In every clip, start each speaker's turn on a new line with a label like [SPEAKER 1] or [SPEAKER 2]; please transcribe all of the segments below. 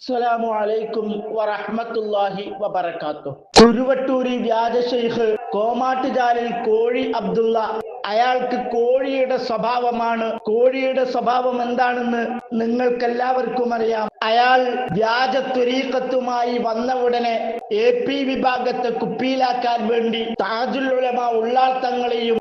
[SPEAKER 1] അസ്സലാമു അലൈക്കും വറഹ്മത്തുള്ളാഹി വബറകാത്തു. കുരുവട്ടൂരി വ്യാജ ഷെയ്ഖ് കോമാട്ടുചാലിൽ കോഴി അബ്ദുള്ള. അയാൾക്ക് കോഴിയുടെ സ്വഭാവമാണ്. കോഴിയുടെ സ്വഭാവം എന്താണെന്ന് നിങ്ങൾക്കെല്ലാവർക്കും അറിയാം. അയാൾ വ്യാജ തുരീക്കത്തുമായി വന്ന ഉടനെ എ പി വിഭാഗത്തെ കുപ്പിയിലാക്കാൻ വേണ്ടി താജുലുലമ ഉള്ളാൾ തങ്ങളെയും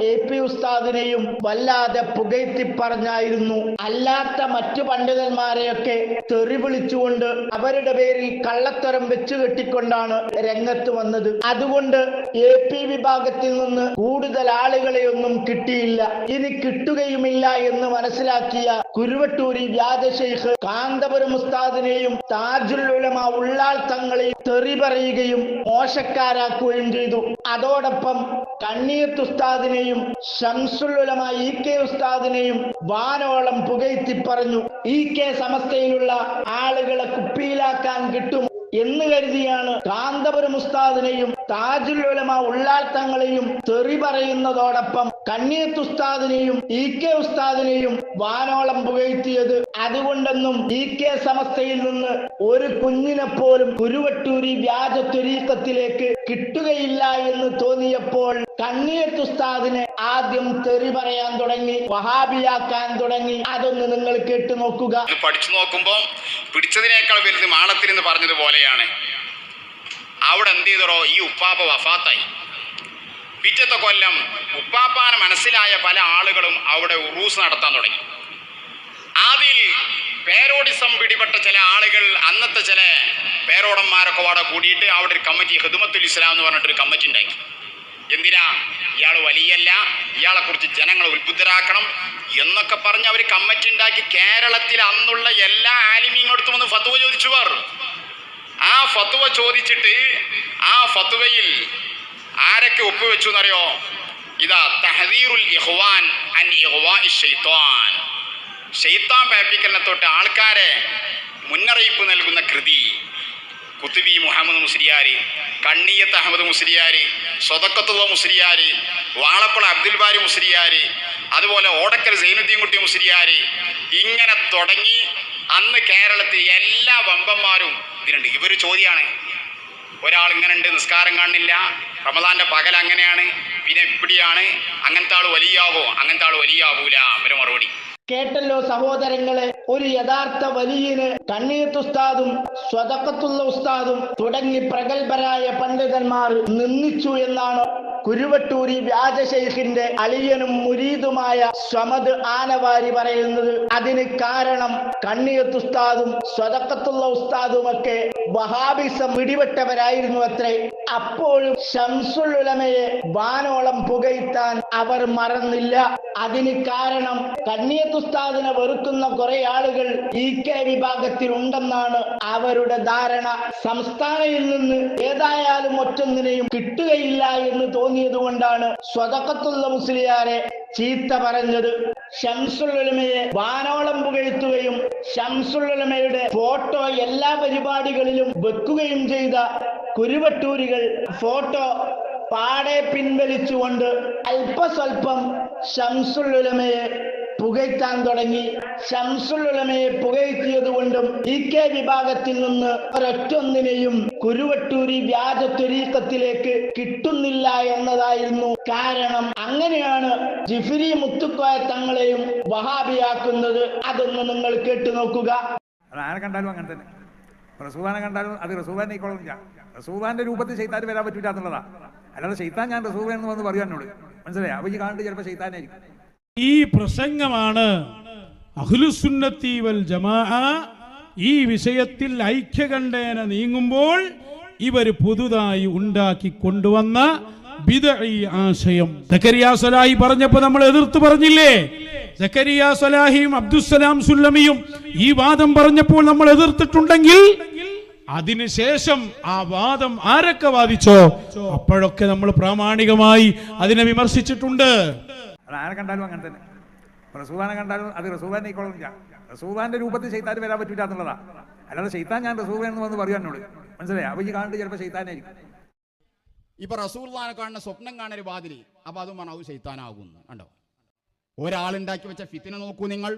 [SPEAKER 1] എ പി ഉസ്താദിനെയും വല്ലാതെ പുകഴ്ത്തി പറഞ്ഞായിരുന്നു അല്ലാത്ത മറ്റു പണ്ഡിതന്മാരെയൊക്കെ തെറി വിളിച്ചുകൊണ്ട് അവരുടെ പേരിൽ കള്ളത്തരം വെച്ചു കെട്ടിക്കൊണ്ടാണ് രംഗത്ത് വന്നത്. അതുകൊണ്ട് എ പി വിഭാഗത്തിൽ നിന്ന് കൂടുതൽ ആളുകളെയൊന്നും കിട്ടിയില്ല. ഇനി കിട്ടുകയുമില്ല എന്ന് മനസ്സിലാക്കിയ കുരുവട്ടൂരി വ്യാജ ഷെയ്ഖ് കാന്തപുരം ഉസ്താദിനെയും താജുൽ ഉലമ ഉള്ളാൾ തങ്ങളെയും തെറി പറയുകയും മോശക്കാരാക്കുകയും ചെയ്തു. അതോടൊപ്പം കണ്ണീർത്ത് ഉസ്താദിനെയും ഷംസുൽ ഉലമ ഇ കെ ഉസ്താദിനെയും വാനോളം പുകഴ്ത്തി പറഞ്ഞു ഇ കെ സമസ്തയിലുള്ള ആളുകളെ കുപ്പിയിലാക്കാൻ കിട്ടും എന്ന് കരുതിയാണ് കാന്തപുരം ഉസ്താദിനെയും താജുൽ ഉലമ ഉള്ളാൽ തങ്ങളെയും തെറി പറയുന്നതോടൊപ്പം കണ്ണീത്ത് ഉസ്താദിനെയും ഇ കെ ഉസ്താദിനെയും വാനോളം പുകഴ്ത്തിയത്. അതുകൊണ്ടൊന്നും ഇ കെ സമസ്തയിൽ നിന്ന് ഒരു കുഞ്ഞിനെ പോലും കുരുവട്ടൂരി വ്യാജ ത്വരീക്കത്തിലേക്ക് കിട്ടുകയില്ല എന്ന് തോന്നിയപ്പോൾ കണ്ണീത്ത് ഉസ്താദിനെ ആദ്യം തെറി പറയാൻ തുടങ്ങി വഹാബിയാക്കാൻ തുടങ്ങി. അതൊന്ന് നിങ്ങൾ കേട്ടു നോക്കുക.
[SPEAKER 2] പഠിച്ചു നോക്കുമ്പോ പിടിച്ചതിനേക്കാൾ വലുത് മാളത്തിനെന്ന് പറഞ്ഞതുപോലെയാണ്. അവിടെ എന്ത് ചെയ്തോ ഈ ഉപ്പാപ്പ വഫാത്തായി. പിറ്റത്തെ കൊല്ലം ഉപ്പാപ്പാന് മനസ്സിലായ പല ആളുകളും അവിടെ ഉറൂസ് നടത്താൻ തുടങ്ങി. അതിൽ പേരോടിസം പിടിപെട്ട ചില ആളുകൾ അന്നത്തെ ചില പേരോടന്മാരൊക്കെ അവിടെ കൂടിയിട്ട് അവിടെ ഒരു കമ്മിറ്റി ഹിദുമത്തുൽ ഇസ്ലാം എന്ന് പറഞ്ഞിട്ടൊരു കമ്മിറ്റി ഉണ്ടാക്കി. എന്തിനാ? ഇയാൾ വലിയല്ല ഇയാളെ കുറിച്ച് ജനങ്ങളെ ഉത്ബുദ്ധരാക്കണം എന്നൊക്കെ പറഞ്ഞ് അവർ കമ്മിറ്റി ഉണ്ടാക്കി കേരളത്തിൽ അന്നുള്ള എല്ലാ ആലിമീങ്ങളടുത്തും വന്ന് ഫത്തുവ ചോദിച്ചുവർ ആ ഫത്തുവ ചോദിച്ചിട്ട് ആ ഫത്തുവയിൽ ആരൊക്കെ ഒപ്പുവെച്ചു എന്നറിയോ? ഇതാ തഹദീറുൽ ഇഹ്വാൻ അൻ ഇഹ്വാ ഷെയ്ത്താൻ പേപ്പിക്കലിനെ തൊട്ട് ആൾക്കാരെ മുന്നറിയിപ്പ് നൽകുന്ന കൃതി. കുത്തുബി മുഹമ്മദ് മുസ്ലിയാരി കണ്ണിയത്ത് അഹമ്മദ് മുസ്ലിയാര് സ്വതക്കത്തുള്ള മുസ്ലിയാർ വാളപ്പള അബ്ദുൽ ബാരി മുസ്ലിയാർ അതുപോലെ ഓടക്കൽ സൈനുദ്ദീൻ കുട്ടി മുസ്ലിയാർ ഇങ്ങനെ തുടങ്ങി അന്ന് കേരളത്തിൽ എല്ലാ വമ്പന്മാരും ഇതിനുണ്ട്. ഇവർ ചോദ്യമാണ് ഒരാൾ ഇങ്ങനെ ഉണ്ട് നിസ്കാരം കാണുന്നില്ല റമദാന്റെ പകൽ അങ്ങനെയാണ് പിന്നെ ഇപ്പിടിയാണ് അങ്ങനത്തെ ആൾ വലിയാവോ അങ്ങനത്തെ ആൾ വലിയാവൂല അവർ മറുപടി.
[SPEAKER 1] കേട്ടല്ലോ സഹോദരങ്ങളെ ഒരു യഥാർത്ഥ വലിയന് കണ്ണീത്ത് ഉസ്താദും സ്വതക്കത്തുള്ള ഉസ്താദും തുടങ്ങി പ്രഗത്ഭരായ പണ്ഡിതന്മാർ നിന്ദിച്ചു എന്നാണ് കുരുവട്ടൂരി വ്യാജശൈഖിന്റെ അളിയനും മുരീതുമായ സ്വമത് ആനവാരി പറയുന്നത്. അതിന് കാരണം കണ്ണിയത്ത് ഉസ്താദും സ്വതക്കത്തുള്ള ഉസ്താദുമൊക്കെ വഹാബിസം പിടിപെട്ടവരായിരുന്നു അത്രേ. അപ്പോഴും ഷംസുൽ ഉലമയെ വാനോളം പുകഴ്ത്താൻ അവർ മറന്നില്ല. അതിന് കാരണം കണ്ണിയത്ത് ഉസ്താദിനെ വെറുക്കുന്ന കുറെ ആളുകൾ ഇ കെ വിഭാഗത്തിൽ ഉണ്ടെന്നാണ് അവരുടെ ധാരണ. സംസ്ഥാനയിൽ നിന്ന് ഏതായാലും ഒറ്റൊന്നിനെയും കിട്ടുകയില്ല എന്ന് തോന്നിയത് കൊണ്ടാണ് സ്വതക്കത്തുള്ള മുസ്ലിയാരെ ചീത്ത പറഞ്ഞത്. ഷംസുള്ളമയെ വാനോളം പുകഴ്ത്തുകയും ഷംസുള്ളമയുടെ ഫോട്ടോ എല്ലാ പരിപാടികളിലും വെക്കുകയും ചെയ്ത കുരുവട്ടൂരികൾ ഫോട്ടോ പാടെ പിൻവലിച്ചുകൊണ്ട് അല്പസ്വല്പം ഷംസുലുലമയെ പുകഴ്ത്താൻ തുടങ്ങി. ഷംസുലുലമയെ പുകഴ്ത്തിയത് കൊണ്ടും ഇ കെ വിഭാഗത്തിൽ നിന്ന് ഒരൊറ്റൊന്നിനെയും കുരുവട്ടൂരി വ്യാജ തുരീക്കത്തിലേക്ക് കിട്ടുന്നില്ല എന്നതായിരുന്നു കാരണം. അങ്ങനെയാണ് ജിഫിരി മുത്തുക്കോയ തങ്ങളെയും വഹാബിയാക്കുന്നത്. അതൊന്ന് നിങ്ങൾ കേട്ടു നോക്കുക.
[SPEAKER 3] ആരെ കണ്ടാലും അങ്ങനെ തന്നെ. കണ്ടാലും അത് റസൂദാനെ ഇക്കൊള്ളില്ല റസൂദാന്റെ രൂപത്തിൽ ശൈത്താൻ വരാൻ പറ്റില്ല അല്ലാതെ ശൈത്താൻ ഞാൻ റസൂദ എന്ന് വന്ന് പറയൂ എന്നോട്. മനസ്സിലായി? അവ ഈ കാണുന്നത് ചിലപ്പോൾ ശൈത്താനായിരിക്കും.
[SPEAKER 4] ഈ പ്രസംഗമാണ് അഹ്ലുസുന്നത്തി വൽ ജമാ ഈ വിഷയത്തിൽ ഐക്യകണ്ഠേന നീങ്ങുമ്പോൾ ഇവർ പുതുതായി ഉണ്ടാക്കി കൊണ്ടുവന്ന ആശയം. സക്കരിയ സലാഹി പറഞ്ഞപ്പോ നമ്മൾ എതിർത്ത് പറഞ്ഞില്ലേ? സക്കരിയ സലാഹിയും അബ്ദുസലാം സുല്ലമിയും ഈ വാദം പറഞ്ഞപ്പോൾ നമ്മൾ എതിർത്തിട്ടുണ്ടെങ്കിൽ അതിനുശേഷം ആ വാദം ആരൊക്കെ വാദിച്ചോ? അപ്പോഴൊക്കെ നമ്മൾ പ്രാമാണികമായി അതിനെ വിമർശിച്ചിട്ടുണ്ട്.
[SPEAKER 3] ആരെ കണ്ടാലും അങ്ങനെ തന്നെ. റസൂദാനെ കണ്ടാലും അത് റസൂദാൻ ഇക്കൊള്ളില്ല റസൂദാന്റെ രൂപത്തിൽ ശൈത്താൻ വരാൻ പറ്റൂല എന്നുള്ളതാ. അല്ലാതെ ശൈത്താൻ ഞാൻ റസൂദ എന്ന് വന്ന് പറയൂ എന്നോട്. മനസ്സിലായി? അപ്പൊ ഈ കാണുന്നത് ചിലപ്പോൾ ശൈത്താനായിരിക്കും.
[SPEAKER 5] ഇപ്പൊ റസൂർദാനെ കാണുന്ന സ്വപ്നം കാണൊരു ബാതിരി അപ്പൊ അതും പറഞ്ഞു അത് ചെയ്താനാകുന്നു കണ്ടോ? ഒരാളുണ്ടാക്കി വെച്ച ഫിത്തിനെ നോക്കൂ നിങ്ങൾ.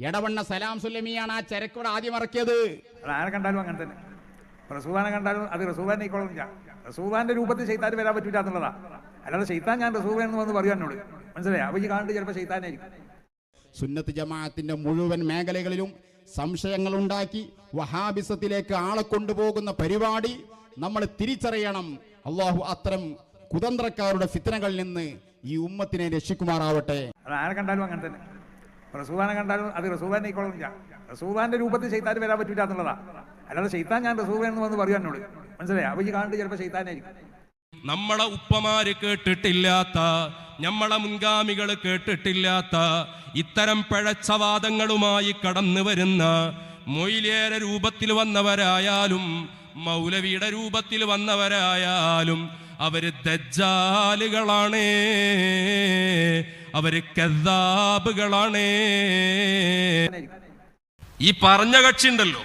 [SPEAKER 5] എടവണ്ണ സലാം സുല്ലമിയാണ് ആ ചരക്കോട് ആദ്യം ഇറക്കിയത്.
[SPEAKER 3] ആരെ കണ്ടാലും അങ്ങനെ തന്നെ. റസൂദാനെ കണ്ടാലും അത് റസൂദാൻ നീക്കോളുന്നില്ല. റസൂദാന്റെ രൂപത്തിൽ ചെയ്താൻ വരാൻ പറ്റൂല എന്നുള്ളതാ. അല്ലാതെ ചെയ്താൻ ഞാൻ റസൂദ എന്ന് വന്ന് പറയൂ എന്നോട്. മനസ്സിലായി? അപ്പൊ ഈ കാണുന്നത് ചിലപ്പോൾ ചെയ്താനായിരിക്കും
[SPEAKER 5] സുന്നത്ത് ജമാഅത്തിന്റെ മുഴുവൻ മേഖലകളിലും സംശയങ്ങൾ ഉണ്ടാക്കി വഹാബിസത്തിലേക്ക് ആളെ കൊണ്ടുപോകുന്ന പരിപാടി നമ്മൾ തിരിച്ചറിയണം. അള്ളാഹു അത്തരം കുതന്ത്രക്കാരുടെ ഫിത്തനകളിൽ നിന്ന് ഈ ഉമ്മത്തിനെ രക്ഷിക്കുമാറാവട്ടെ.
[SPEAKER 3] ആരെ കണ്ടാലും അങ്ങനെ തന്നെ. റസൂദാനെ കണ്ടാലും അത് റസൂദാനെ നീക്കോളുന്നില്ല റസൂദാന്റെ രൂപത്തിൽ ചെയ്താൻ വരാൻ പറ്റില്ല എന്നുള്ളതാ. അല്ലാതെ ചെയ്താൻ ഞാൻ റസൂദ എന്ന് വന്ന് പറയാൻ എന്നോട്. മനസ്സിലായി? അപ്പൊ ഈ കാണിട്ട് ചിലപ്പോൾ ചെയ്താനായിരിക്കും
[SPEAKER 6] നമ്മളെ ഉപ്പമാര് കേട്ടിട്ടില്ലാത്ത നമ്മളെ മുൻഗാമികൾ കേട്ടിട്ടില്ലാത്ത ഇത്തരം പിഴച്ചവാദങ്ങളുമായി കടന്നു വരുന്ന മൊയിലേര രൂപത്തിൽ വന്നവരായാലും മൗലവിയുടെ രൂപത്തിൽ വന്നവരായാലും അവർ ദജ്ജാലുകളാണ്. അവർ കെതാബുകളാണ് ഈ പറഞ്ഞ കക്ഷി ഉണ്ടല്ലോ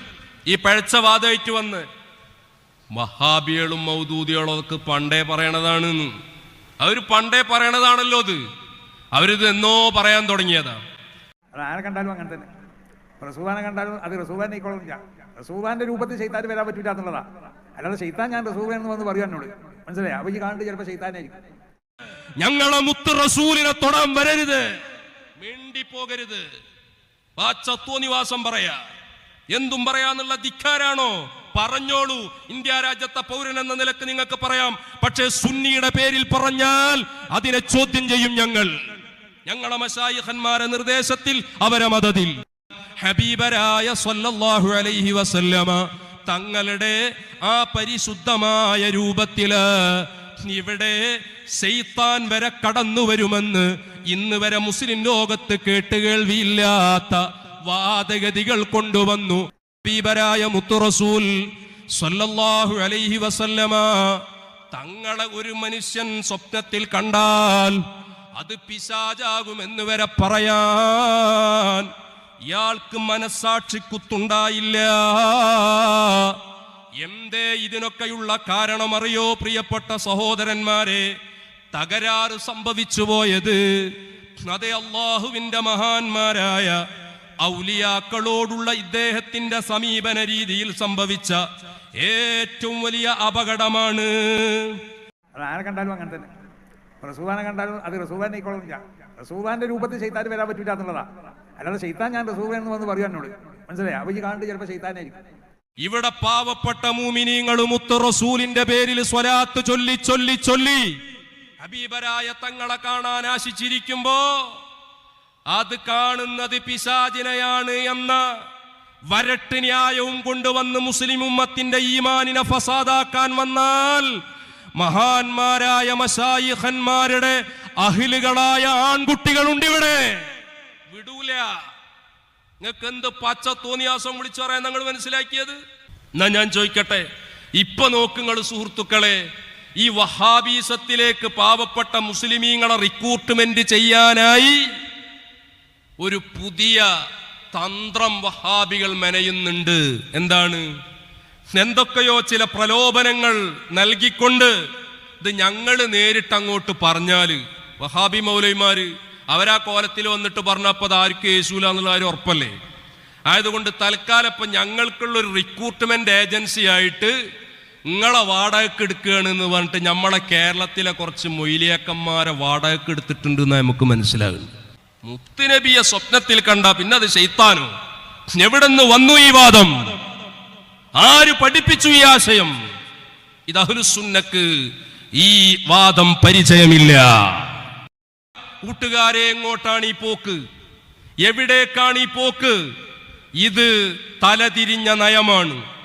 [SPEAKER 6] ഈ പഴച്ച വാദമായിട്ട് വന്ന്. വഹാബികളും മൗദൂദികളും ഒക്കെ പണ്ടേ പറയണതാണ് അവർ പണ്ടേ പറയണതാണല്ലോ അത് അവരിത് എന്നോ പറയാൻ തുടങ്ങിയതാ
[SPEAKER 3] ആരെ കണ്ടാലും അങ്ങനെ തന്നെ. റസൂദാനെ കണ്ടാലും അത് റസൂബാനെ നീക്കോളുന്നില്ല. റസൂദാന്റെ രൂപത്തിൽ ഷെയ്ത്താൻ വരാൻ പറ്റില്ല എന്നുള്ളതാ. അല്ലാതെ ചെയ്താൻ ഞാൻ റസൂദ എന്ന് വന്ന് പറയാനോട് മനസ്സിലായി? അപ്പൊ ഈ കാണുന്നത് ചിലപ്പോൾ ചെയ്താനായിരിക്കും
[SPEAKER 6] ഞങ്ങളെ മുത്ത് റസൂലിനെ തൊടാൻ വരരുത്. മിണ്ടി പോകരുത് പാച്ചത്വ നിവാസം പറയാ. എന്തും പറയാന്നുള്ള ധിക്കാരാണോ? പറഞ്ഞോളൂ. ഇന്ത്യ രാജ്യത്തെ പൗരൻ എന്ന നിലയ്ക്ക് നിങ്ങൾക്ക് പറയാം. പക്ഷേ സുന്നിയുടെ പേരിൽ പറഞ്ഞാൽ അതിനെ ചോദ്യം ചെയ്യും ഞങ്ങൾ. ഞങ്ങളെ മശായിഖന്മാരെ നിർദ്ദേശത്തിൽ അവരെ മതത്തിൽ. ഹബീബരായ സല്ലല്ലാഹു അലൈഹി വസല്ലമ തങ്ങളുടെ ആ പരിശുദ്ധമായ രൂപത്തിൽ ഇവിടെ സെയ്ത്താൻ വരെ കടന്നു വരുമെന്ന് ഇന്ന് വരെ മുസ്ലിം ലോകത്ത് കേട്ടുകേൾവിയില്ലാത്ത വാദഗതികൾ കൊണ്ടുവന്നു. ബീബരായ മുത്തുറസൂൽ സല്ലല്ലാഹു അലൈഹി വസല്ലമ തങ്ങളെ ഒരു മനുഷ്യൻ സ്വപ്നത്തിൽ കണ്ടാൽ അത് പിശാചാകുമെന്ന് വരെ പറയാൻ ഇയാൾക്ക് മനസ്സാക്ഷി കുത്തുണ്ടായില്ല. എന്തേ ഇതിനൊക്കെയുള്ള കാരണമറിയോ പ്രിയപ്പെട്ട സഹോദരന്മാരെ? തകരാറ് സംഭവിച്ചു പോയത് അതെ അള്ളാഹുവിന്റെ മഹാന്മാരായ ഔലിയാക്കളോടുള്ള ഇദ്ദേഹത്തിന്റെ സമീപന രീതിയിൽ സംഭവിച്ച ഏറ്റവും വലിയ അപകടമാണ്.
[SPEAKER 3] ആരെ കണ്ടാലും അങ്ങനെ തന്നെ. റസൂദാനെ കണ്ടാലും അത് റസൂദാൻ റസൂബാന്റെ രൂപത്തിൽ ചെയ്താൻ വരാൻ പറ്റൂല എന്നുള്ളതാ. അല്ലാതെ ചെയ്താൻ ഞാൻ റസൂദ എന്ന് വന്ന് പറയാനോട് മനസ്സിലായി? അവജി കാണിട്ട് ചിലപ്പോ ചിലപ്പോൾ ചെയ്താനായിരിക്കും
[SPEAKER 6] ഇവിടെ പാവപ്പെട്ട മൂമിനീങ്ങളും മുത്ത് റസൂലിന്റെ പേരിൽ സ്വലാത്ത് ചൊല്ലി ചൊല്ലി ചൊല്ലി. ഹബീബരായ തങ്ങളെ കാണാൻ ആശിച്ചിരിക്കുമ്പോ അത് കാണുന്നത് പിശാചിനെയാണ് എന്ന വരട്ട് ന്യായവും കൊണ്ടുവന്ന് മുസ്ലിം ഉമ്മത്തിന്റെ ഈമാനിനെ ഫസാദാക്കാൻ വന്നാൽ മഹാന്മാരായ മസായിഹന്മാരുടെ അഹിലുകളായ ആൺകുട്ടികളുണ്ട് ഇവിടെ. വിടൂല. നിങ്ങൾക്ക് എന്ത് പച്ച തോന്നിയാസം വിളിച്ചു പറയാൻ നിങ്ങൾ മനസ്സിലാക്കിയത്? എന്നാ ഞാൻ ചോദിക്കട്ടെ. ഇപ്പൊ നോക്കുങ്ങൾ സുഹൃത്തുക്കളെ ഈ വഹാബീസത്തിലേക്ക് പാവപ്പെട്ട മുസ്ലിമീങ്ങളെ റിക്രൂട്ട്മെന്റ് ചെയ്യാനായി ഒരു പുതിയ തന്ത്രം വഹാബികൾ മെനയുന്നുണ്ട്. എന്താണ്? എന്തൊക്കെയോ ചില പ്രലോഭനങ്ങൾ നൽകിക്കൊണ്ട് ഇത് ഞങ്ങൾ നേരിട്ട് അങ്ങോട്ട് പറഞ്ഞാൽ വഹാബി മൗലൈമാര് അവരാ കോലത്തിൽ വന്നിട്ട് പറഞ്ഞപ്പോൾ അത് ആർക്കും യേശൂല എന്നുള്ള കാര്യം ഉറപ്പല്ലേ? ആയതുകൊണ്ട് തൽക്കാലം ഇപ്പം ഞങ്ങൾക്കുള്ള ഒരു റിക്രൂട്ട്മെന്റ് ഏജൻസി ആയിട്ട് നിങ്ങളെ വാടകയ്ക്ക് എടുക്കുകയാണ് എന്ന് പറഞ്ഞിട്ട് നമ്മളെ കേരളത്തിലെ കുറച്ച് മൊയിലിയാക്കന്മാരെ വാടകയ്ക്ക് എടുത്തിട്ടുണ്ട് എന്ന് നമുക്ക് മനസ്സിലാകുന്നു. മുത്തുനബിയെ സ്വപ്നത്തിൽ കണ്ട പിന്നെ അത് ശൈത്താനോ? എവിടെ നിന്ന് വന്നു ഈ വാദം? ആര് പഠിപ്പിച്ചു ഈ ആശയം? ഇത് അഹുലുസുന്നക്ക് ഈ വാദം പരിചയമില്ല. കൂട്ടുകാരെ എങ്ങോട്ടാണ് ഈ പോക്ക്? എവിടേക്കാണ് ഈ പോക്ക്? ഇത് തലതിരിഞ്ഞ നയമാണ്.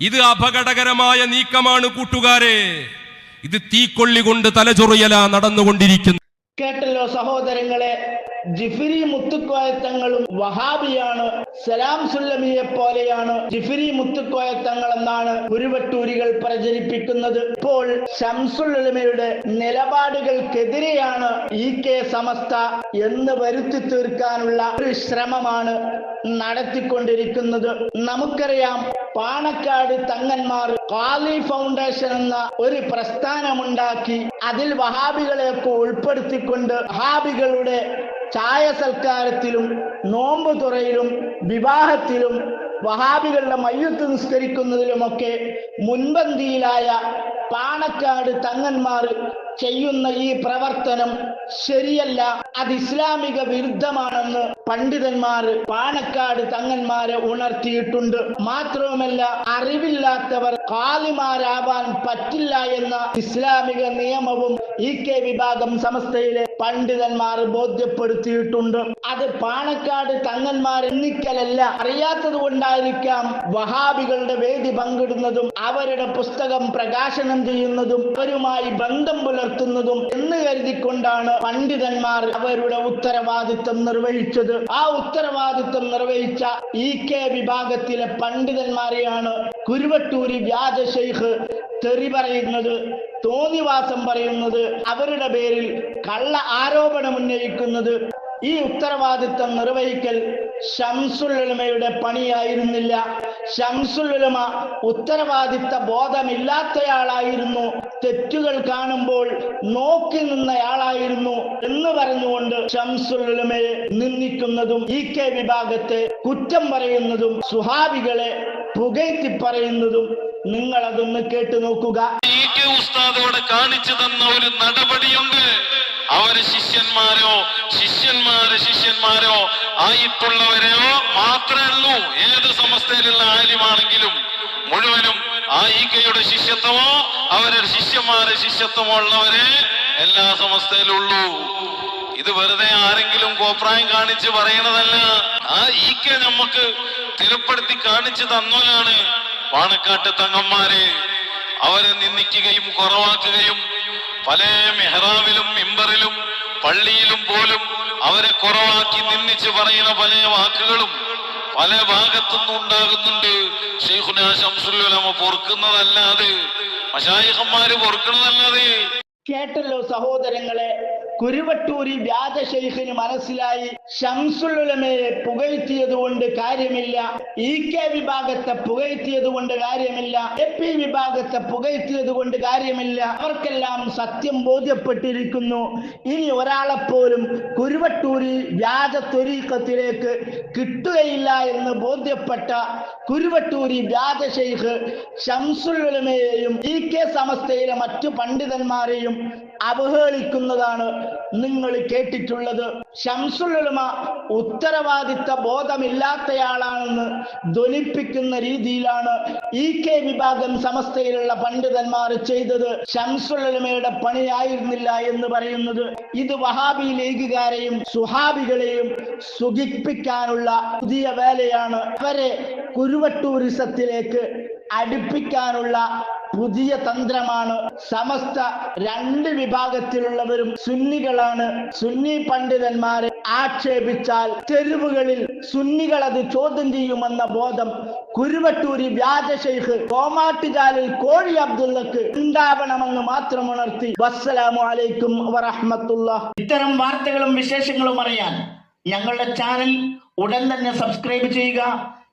[SPEAKER 6] ഇത് അപകടകരമായ നീക്കമാണ് കൂട്ടുകാരെ. ഇത് തീക്കൊള്ളി കൊണ്ട് തലചൊറിയല നടന്നുകൊണ്ടിരിക്കുന്നു
[SPEAKER 1] കേട്ടല്ലോ സഹോദരങ്ങളെ ജിഫിരി മുത്തുക്കോയത്തങ്ങളും വഹാബിയാണ് സലാം സുല്ലമിയെ പോലെയാണ് ജിഫിരി മുത്തുക്കോയത്തങ്ങൾ എന്നാണ് ഉരുവട്ടൂരികൾ പ്രചരിപ്പിക്കുന്നത്. ഇപ്പോൾ ഷംസുല്ലമയുടെ നിലപാടുകൾക്കെതിരെയാണ് ഇ കെ സമസ്ത എന്ന് വരുത്തി തീർക്കാനുള്ള ഒരു ശ്രമമാണ് നടത്തിക്കൊണ്ടിരിക്കുന്നത്. നമുക്കറിയാം പാണക്കാട് തങ്ങന്മാർ കാലി ഫൗണ്ടേഷൻ എന്ന ഒരു പ്രസ്ഥാനമുണ്ടാക്കി അതിൽ വഹാബികളെയൊക്കെ ഉൾപ്പെടുത്തിക്കൊണ്ട് വഹാബികളുടെ ചായ സൽക്കാരത്തിലും നോമ്പ് തുറയിലും വിവാഹത്തിലും വഹാബികളുടെ മയ്യത്ത് നിസ്കരിക്കുന്നതിലുമൊക്കെ മുൻപന്തിയിലായ പാണക്കാട് തങ്ങന്മാർ ചെയ്യുന്ന ഈ പ്രവർത്തനം ശരിയല്ല അത് ഇസ്ലാമിക വിരുദ്ധമാണെന്ന് പണ്ഡിതന്മാർ പാണക്കാട് തങ്ങന്മാരെ ഉണർത്തിയിട്ടുണ്ട്. മാത്രവുമല്ല അറിവില്ലാത്തവർ കാലിമാരാവാൻ പറ്റില്ല എന്ന ഇസ്ലാമിക നിയമവും ഇ കെ വിഭാഗം സമസ്തയിലെ പണ്ഡിതന്മാർ ബോധ്യപ്പെടുത്തിയിട്ടുണ്ട്. അത് പാണക്കാട് തങ്ങന്മാർ എന്നിക്കലല്ല അറിയാത്തത് കൊണ്ടായിരിക്കാം വഹാബികളുടെ വേദി പങ്കിടുന്നതും അവരുടെ പുസ്തകം പ്രകാശനം ചെയ്യുന്നതും അവരുമായി ബന്ധം പുലർത്തുന്നതും എന്ന് കരുതിക്കൊണ്ടാണ് പണ്ഡിതന്മാർ അവരുടെ ഉത്തരവാദിത്വം നിർവഹിച്ചത്. ആ ഉത്തരവാദിത്വം നിർവഹിച്ച ഇ കെ വിഭാഗത്തിലെ പണ്ഡിതന്മാരെയാണ് കുരുവട്ടൂരി വ്യാജ ഷെയ്ഖ് തെറി പറയുന്നത് തോന്നിവാസം പറയുന്നത് അവരുടെ പേരിൽ കള്ള ആരോപണം ഉന്നയിക്കുന്നത്. ഈ ഉത്തരവാദിത്തം നിർവഹിക്കൽ ഷംസുലുലമയുടെ പണിയായിരുന്നില്ല. ഷംസുലുലമ ഉത്തരവാദിത്ത ബോധമില്ലാത്തയാളായിരുന്നു. തെറ്റുകൾ കാണുമ്പോൾ നോക്കി നിന്നയാളായിരുന്നു എന്ന് പറഞ്ഞുകൊണ്ട് ഷംസുലുലമയെ നിന്ദിക്കുന്നതും ഇ കെ വിഭാഗത്തെ കുറ്റം പറയുന്നതും സുഹാബികളെ പുകഴ്ത്തി പറയുന്നതും നിങ്ങൾ അതൊന്ന് കേട്ടു നോക്കുക.
[SPEAKER 7] ഇ കെ ഉസ്താദ് കാണിച്ചു തന്ന ഒരു നടപടിയുണ്ട്. അവർ ശിഷ്യന്മാരോ? ശിഷ്യന്മാര് ശിഷ്യന്മാരോ? ആയിട്ടുള്ളവരെയോ മാത്രമേ ഉള്ളൂ ഏത് സമസ്തയിലുള്ള ആര്യമാണെങ്കിലും മുഴുവനും ആ ഈക്കയുടെ ശിഷ്യത്വമോ അവരുടെ ശിഷ്യന്മാരെ ശിഷ്യത്വമോ ഉള്ളവരെ എല്ലാ സമസ്തയിലുള്ളൂ. ഇത് വെറുതെ ആരെങ്കിലും കോപ്രായം കാണിച്ച് പറയണതല്ല ആ ഈക്ക നമുക്ക് തിരപ്പെടുത്തി കാണിച്ചു തന്നോലാണ് പാണക്കാട്ട് തങ്ങന്മാരെ. അവരെ നിന്ദിക്കുകയും കുറവാക്കുകയും പല മെഹ്റാവിലും മിമ്പറിലും പള്ളിയിലും പോലും അവരെ കുറവാക്കി നിന്നിച്ച് പറയുന്ന പല വാക്കുകളും പല ഭാഗത്തുനിന്നും ഉണ്ടാകുന്നുണ്ട്. ഷെയ്ഖുന പൊറുക്കുന്നതല്ലാതെ മഷായിഹന്മാര് പൊറുക്കുന്നതല്ലാതെ.
[SPEAKER 1] കേട്ടല്ലോ സഹോദരങ്ങളെ കുരുവട്ടൂരി വ്യാജ ഷെയ്ഖിന് മനസ്സിലായി ഷംസുലുലമയെ പുകഴ്ത്തിയത് കൊണ്ട് കാര്യമില്ല. ഇ കെ വിഭാഗത്തെ പുകഴ്ത്തിയത് കൊണ്ട് കാര്യമില്ല. എ പി വിഭാഗത്തെ പുകഴ്ത്തിയത് കൊണ്ട് കാര്യമില്ല. അവർക്കെല്ലാം സത്യം ബോധ്യപ്പെട്ടിരിക്കുന്നു. ഇനി ഒരാളെപ്പോലും കുരുവട്ടൂരി വ്യാജ ത്വരീക്കത്തിലേക്ക് കിട്ടുകയില്ല എന്ന് ബോധ്യപ്പെട്ട കുരുവട്ടൂരി വ്യാജ ഷംസുലുലമയെയും ഇ കെ സമസ്തയിലെ മറ്റു പണ്ഡിതന്മാരെയും അവഹേളിക്കുന്നതാണ് നിങ്ങൾ കേട്ടിട്ടുള്ളത്. ശംസുലുമ ഉത്തരവാദിത്ത ബോധമില്ലാത്തയാളാണെന്ന് ധ്വനിപ്പിക്കുന്ന രീതിയിലാണ് ഇ കെ വിഭാഗം സമസ്തയിലുള്ള പണ്ഡിതന്മാർ ചെയ്തത്. ശംസുലുമയുടെ പണിയായിരുന്നില്ല എന്ന് പറയുന്നത് ഇത് വഹാബി ലീഗുകാരെയും സുഹാബികളെയും സുഖിപ്പിക്കാനുള്ള പുതിയ വേലയാണ്. അവരെ കുരുവട്ടൂരിസത്തിലേക്ക് അടുപ്പിക്കാനുള്ള പുതിയ തന്ത്രമാണ്. സമസ്ത രണ്ട് വിഭാഗത്തിലുള്ളവരും സുന്നികളാണ്. സുന്നി പണ്ഡിതന്മാരെ ആക്ഷേപിച്ചാൽ തെരുവുകളിൽ സുന്നികൾ അത് ചോദ്യം ചെയ്യുമെന്ന ബോധം കുരുവട്ടൂരി വ്യാജശൈഖ് കോമാട്ടുചാലിൽ കോഴി അബ്ദുള്ളക്ക് ഉണ്ടാവണമെന്ന് മാത്രം ഉണർത്തി. വസ്സലാമു അലൈക്കും വറഹ്മത്തുള്ള ഇത്തരം വാർത്തകളും വിശേഷങ്ങളും അറിയാൻ ഞങ്ങളുടെ ചാനൽ ഉടൻ തന്നെ സബ്സ്ക്രൈബ് ചെയ്യുക.